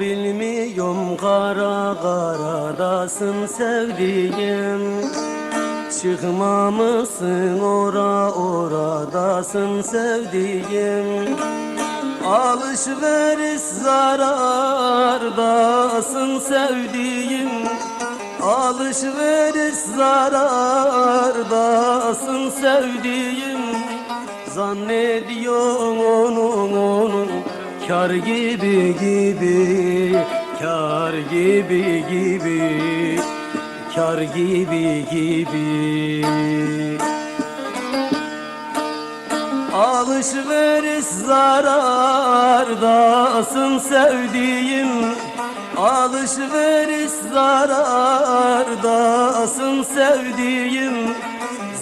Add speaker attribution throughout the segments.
Speaker 1: Bilmiyorum kara karadasın sevdiğim. Çıkmamışsın ora oradasın sevdiğim. Alışveriş zarardasın sevdiğim. Alışveriş zarardasın sevdiğim. Zannediyorsun onun onun Kar gibi gibi Kar gibi gibi Kar gibi gibi. Alışveriş zarardasın sevdiğim. Alışveriş zarardasın sevdiğim.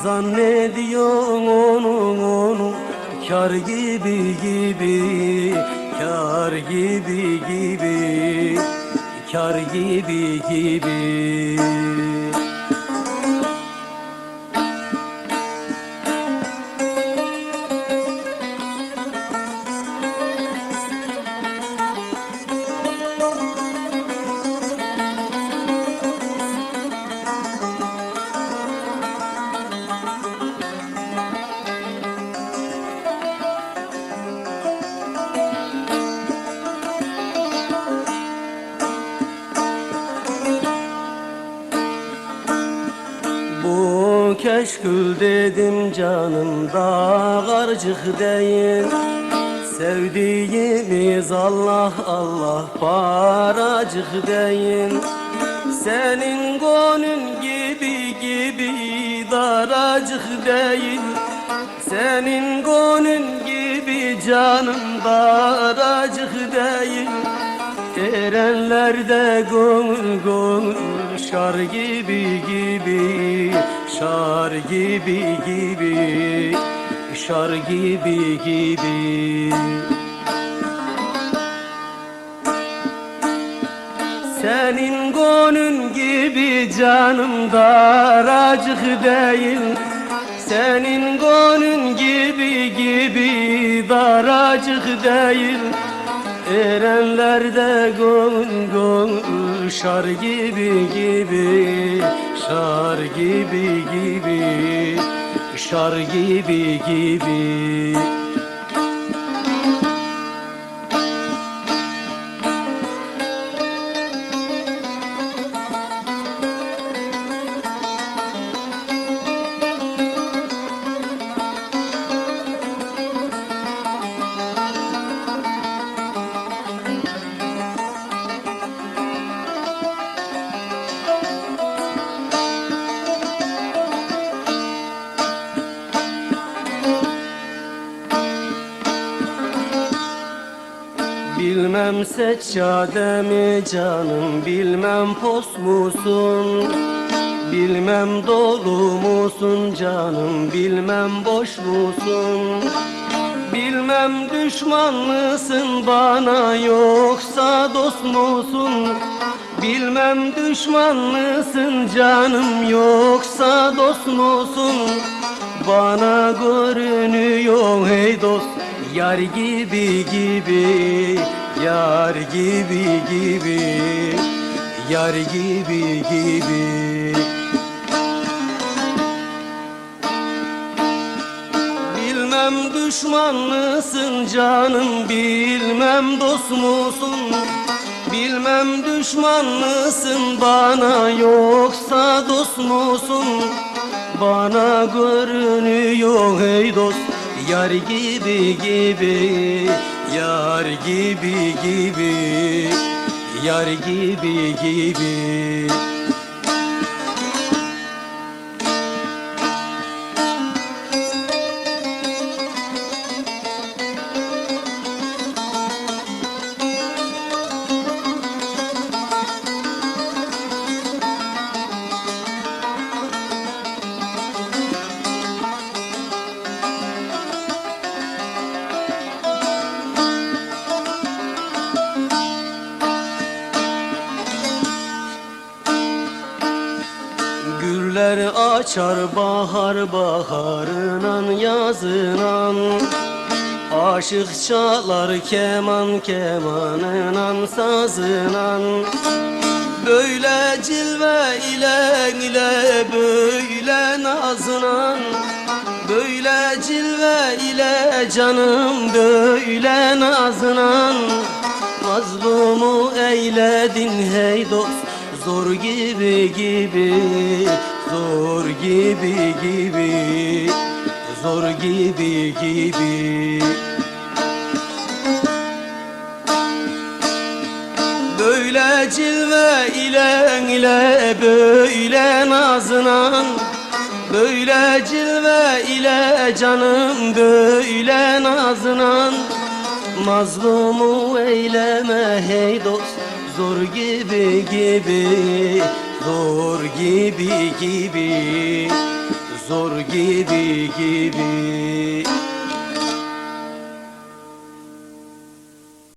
Speaker 1: Zannediyorsun onun onu. Kar gibi gibi Kar gibi gibi Kar gibi gibi Keşkül dedim canım dağarcık değil. Sevdiğimiz Allah Allah paracık değil. Senin gönlün gibi gibi daracık değil. Senin gönlün gibi canım daracık değil. Erenlerde gönül gönül şar gibi gibi Şar gibi gibi Şar gibi gibi. Senin gönlün gibi canım daracık değil. Senin gönlün gibi gibi daracık değil Erenlerde gönül gönül şar gibi gibi Şar gibi gibi Şar gibi gibi Bilmem seccade mi canım Bilmem pos musun? Bilmem dolu musun canım Bilmem boş musun? Bilmem düşman mısın bana Yoksa dost musun? Bilmem düşman mısın canım Yoksa dost musun? Bana görünüyor hey dost Yar gibi gibi Yar gibi gibi Yar gibi gibi. Bilmem düşman mısın canım Bilmem dost musun? Bilmem düşman mısın bana Yoksa dost musun? Bana görünüyor hey dost Yar gibi gibi Yar gibi gibi Yar gibi gibi açar bahar baharınan yazınan Aşık çalar keman kemanınan sazınan. Böyle cilve ile ile böyle nazınan. Böyle cilve ile canım böyle nazınan. Mazlumu eyledin hey dost Zor gibi gibi gibi gibi Zor gibi gibi. Böyle cilve ile ile böyle nazınan Böyle cilve ile canım böyle nazınan Mazlumu eyleme hey dost Zor gibi gibi Zor gibi gibi Zor gibi gibi